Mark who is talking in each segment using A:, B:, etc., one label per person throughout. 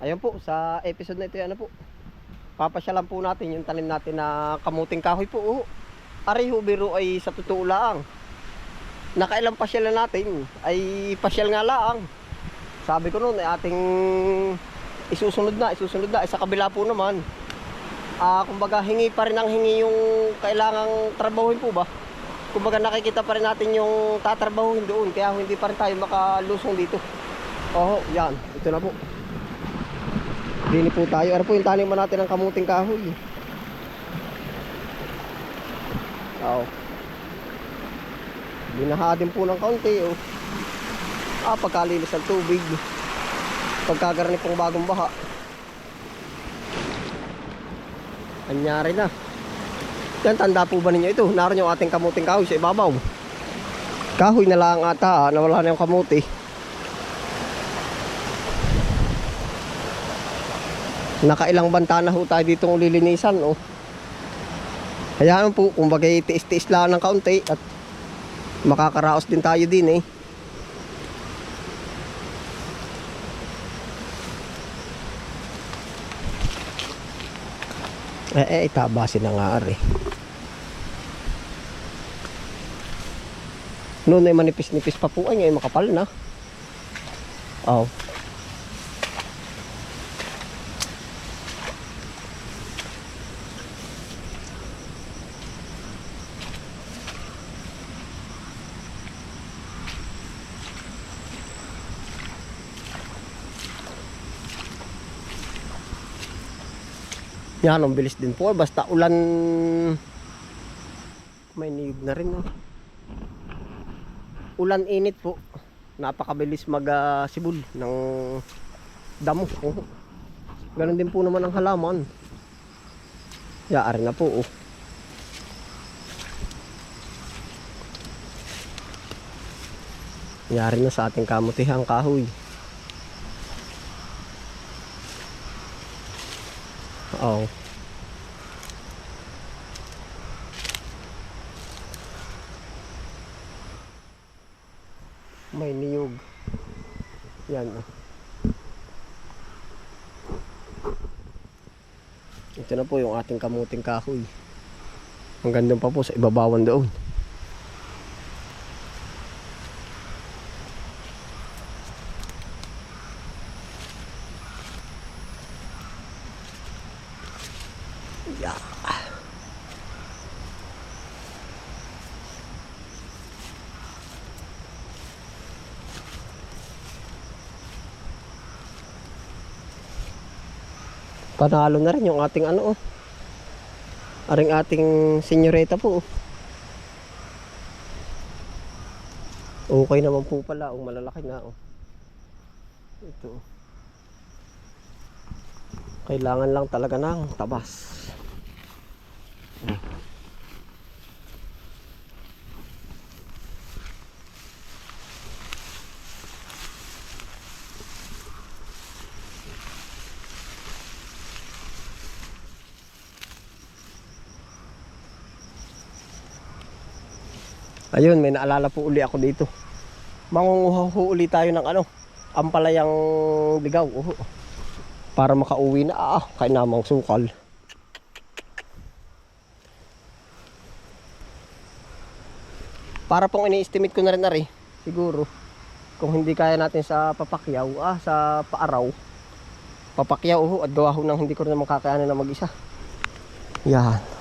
A: Ayun po, sa episode na ito, ano po, papasyalan po natin yung tanim natin na kamuting kahoy po. Oh. Ari ho, biro ay sa totoo lang. Nakailang pasyalan natin ay pasyal nga lang. Sabi ko noon ay ating isusunod na, isusunod na. Ay, sa kabila po naman, ah kumbaga hingi pa rin ang hingi yung kailangang trabahuin po ba? Kumbaga nakikita pa rin natin yung tatrabahuin doon, kaya hindi pa rin tayo makalusong dito. Oo, yan. Ito na po. Dini po tayo. Ano po yung taniman natin ng kamuting kahoy. Oo. Binaha din po ng kaunti. Oh. Ah, pagkalinis ng tubig. Pagkagarni pong bagong baha. Anyari na. Yan, tanda po ba ninyo ito? Naroon yung ating kamuting kahoy sa ibabaw. Kahoy na lang ata, ah, nawala na yung kamuti. Nakailang banta na ho tayo dito ulilinisan, oh. Hayaan po, kumbaga tiis-tiis lang ng kaunti at makakaraos din tayo din eh. Eh, eh, itabasin na nga ari. Noon ay manipis-nipis pa po ay ngayon makapal na. Oh. Yan, ang bilis din po. Basta ulan... May niyog na rin. Oh. Ulan init po. Napakabilis mag-sibol ng damo. Oh. Ganon din po naman ang halaman. Yaari na po. Oh. Yari na sa ating kamutihang kahoy. Oo. May niyog. Yan. oh. Ito na po yung ating kamuting kahoy. Ang ganda pa po sa ibabawan doon. Panalo na rin yung ating ano oh. Aring ating senyoreta po oh. Okay naman po pala, oh, malalaki na oh. Ito. oh. Kailangan lang talaga ng tabas. Ayun, may naalala po uli ako dito. Mangunguha ho uli tayo ng ano, ampalayang bigaw. Uho. Para makauwi na, ah, kay namang sukal. Para pong ini-estimate ko na rin na rin, siguro. Kung hindi kaya natin sa papakyaw, ah, sa paaraw. Papakyaw, uho, at gawa ho nang hindi ko rin naman kakayanan na mag-isa. Yan.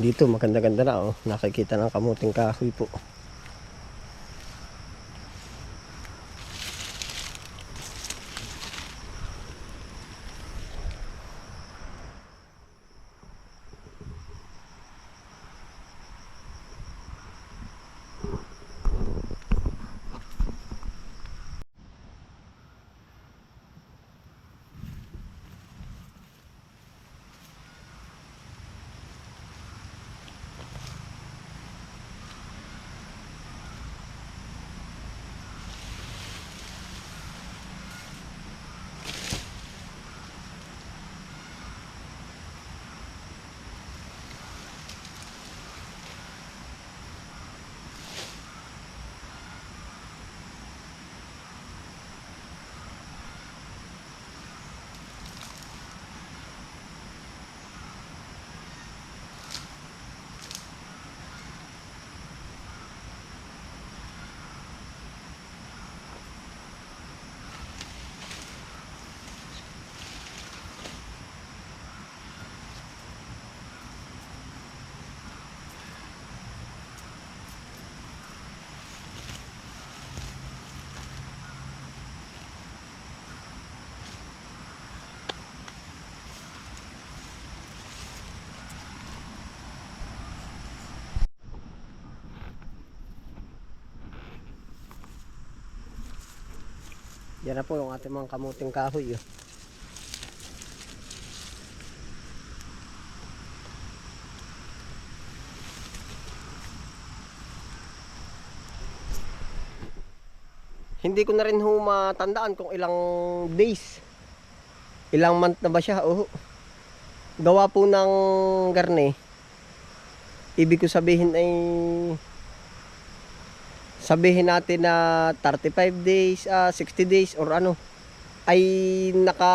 A: Dito maganda-ganda na oh. Nakikita ng kamuting kahoy po. Yan na po yung ating mga kamuting kahoy. Oh. Hindi ko na rin ho matandaan kung ilang days. Ilang month na ba siya? Oh. Gawa po ng garne. Ibig ko sabihin ay sabihin natin na 35 days, ah 60 days or ano ay naka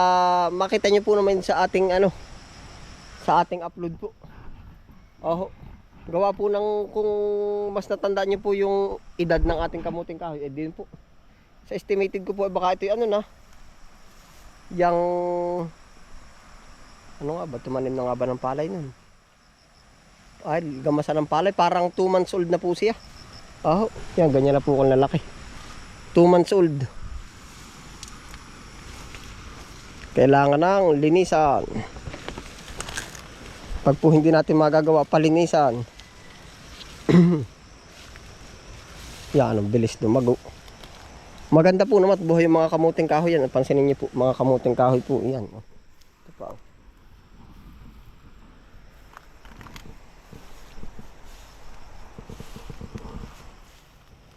A: makita niyo po naman sa ating ano sa ating upload po. Oh, gawa po ng kung mas natandaan niyo po yung edad ng ating kamuting kahoy, eh din po. Sa estimated ko po, eh, baka ito ano na, yung, ano nga ba, tumanim na nga ba ng palay nun? Ay, gamasa ng palay, parang 2 months old na po siya. Oh, yan, ganyan na po kung lalaki. 2 months old. Kailangan ng linisan. Pag po hindi natin magagawa, palinisan. yan, ang bilis dumago. Maganda po naman buhay yung mga kamuting kahoy yan. Pansinin niyo po, mga kamuting kahoy po yan. Ito pa.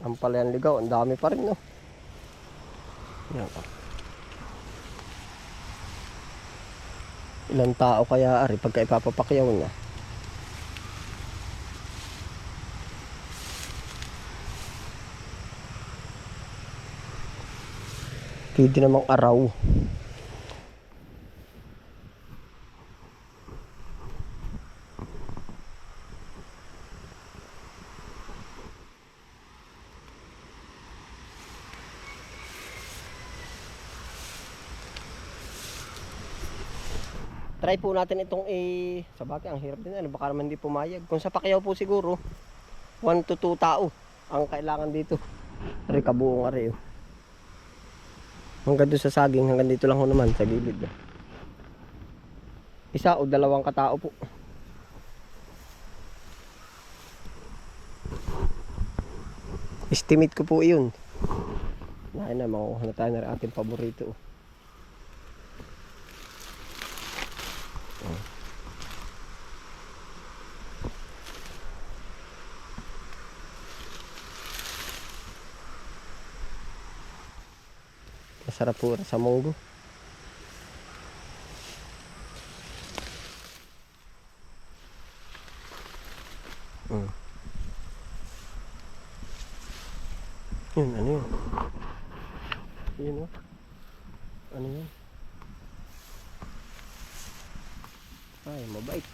A: Oh. Ang palayan ligaw, ang dami pa rin, no? Yan. Ilang tao kaya ari pagka ipapapakyaw niya. Pwede namang araw. Try po natin itong eh sa bagay ang hirap din ano baka naman hindi pumayag. Kung sa Pacquiao po siguro 1 to 2 tao ang kailangan dito. Ari kabuong ari. oh. Hanggang doon sa saging, hanggang dito lang ho naman sa gilid. Isa o dalawang katao po. Estimate ko po iyon. Nahin na, makuha na tayo ng ating paborito. oh. Masarap po sa munggo. Mm. Yun, ano yun? Yun o. Ano yun? Ay, mabait.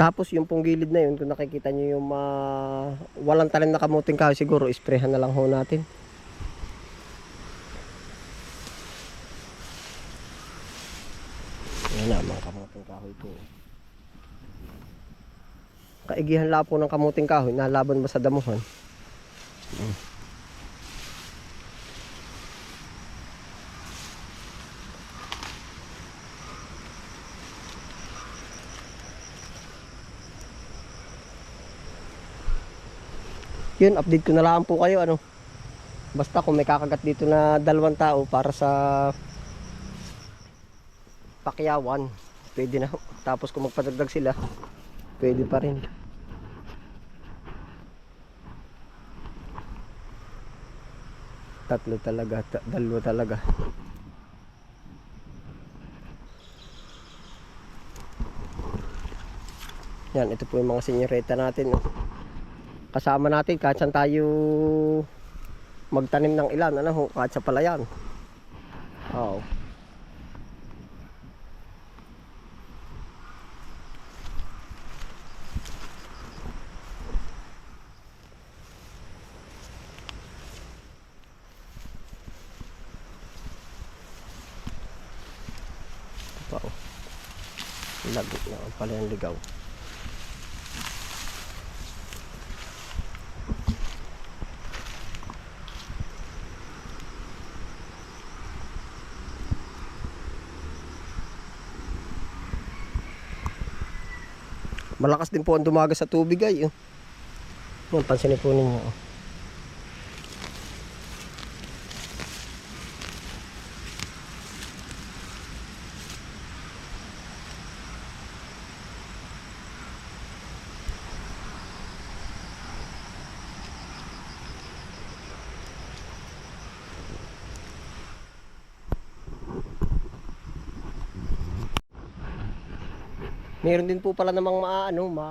A: Tapos yung pong gilid na yun, kung nakikita nyo yung ah, walang talim na kamuting kahoy, siguro isprehan na lang ho natin. Yan na, mga kamuting kahoy po. Kaigihan lang po ng kamuting kahoy, nalaban ba sa damuhan? Mm. Yun, update ko na lang po kayo ano. Basta kung may kakagat dito na dalawang tao para sa pakyawan, pwede na. Tapos kung magpadagdag sila, pwede pa rin. Tatlo talaga, ta- dalawa talaga. Yan, ito po yung mga senyoreta natin. oh kasama natin kahit saan tayo magtanim ng ilan ano ho kahit sa palayan. Oo. Ito pa oh ang palayan ligaw Malakas din po ang dumaga sa tubig ay. Oh. Yan, pansinin po ninyo. Oh. Meron din po pala namang maano, ma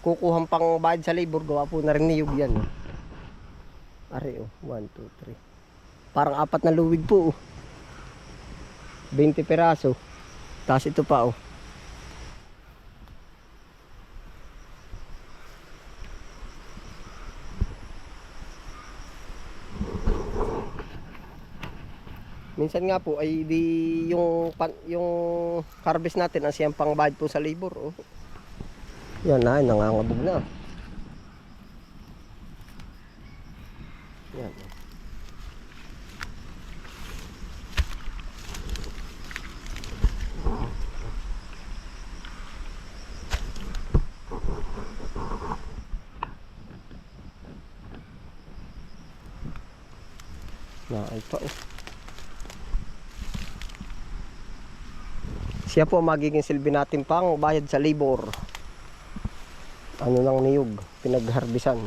A: kukuhang pang bayad sa labor, gawa po na rin niyog yan. oh. Ari oh, 1, 2, 3. Parang apat na luwig po oh. 20 peraso. Tapos ito pa oh. Minsan nga po ay di yung pan, yung harvest natin ang siyang pangbayad po sa labor oh. Yan na, nangangabog na. Yan. oh. Na ay pa oh. Siya po magiging silbi natin pang bayad sa labor. Ano nang niyog, pinagharbisan.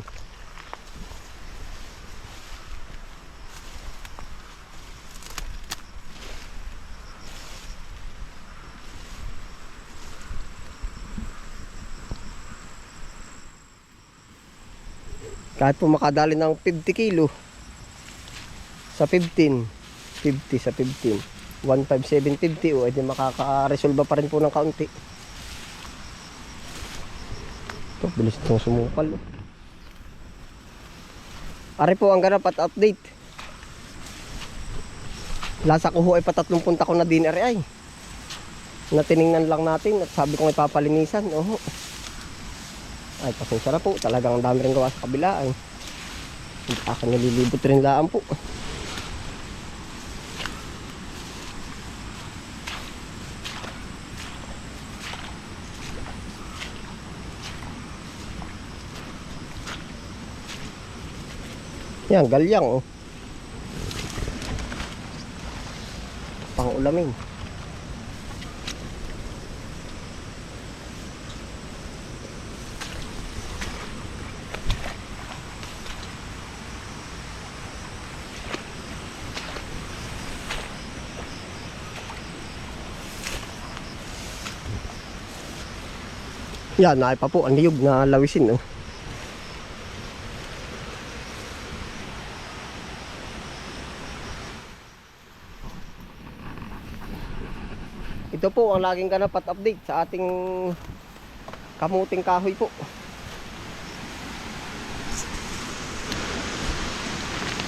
A: Kahit po makadali ng 50 kilo sa 15, 50 sa 15. 15750 o edi makaka-resolve pa rin po ng kaunti. Ito, bilis itong sumukal. Oh. Ari po ang ganap at update. Lasa ko ho ay patatlong punta ko na din ari ay. Natiningnan lang natin at sabi ko ay papalinisan. Oho. Ay, pasensya na po. Talagang ang dami rin gawa sa kabila ay. Akin nililibot rin laan po. Yan, galyang oh. Pang ulamin. Yan, naay pa po ang niyog na lawisin oh. Ito po ang laging ganap at update sa ating kamuting kahoy po.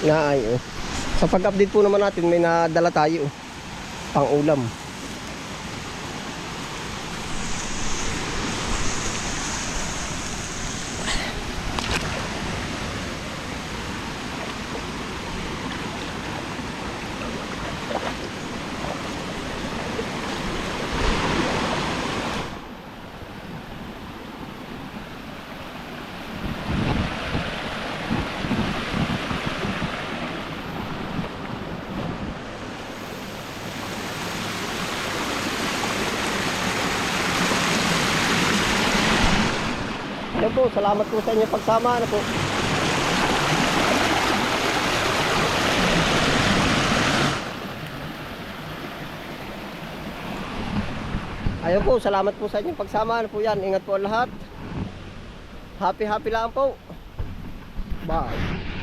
A: Na ay oh. Sa pag-update po naman natin may nadala tayo pang ulam. Po, salamat po sa inyo pagsama. Ano po? Ayun po, salamat po sa inyong pagsama. Ano po yan? Ingat po lahat. Happy happy lang po. Bye.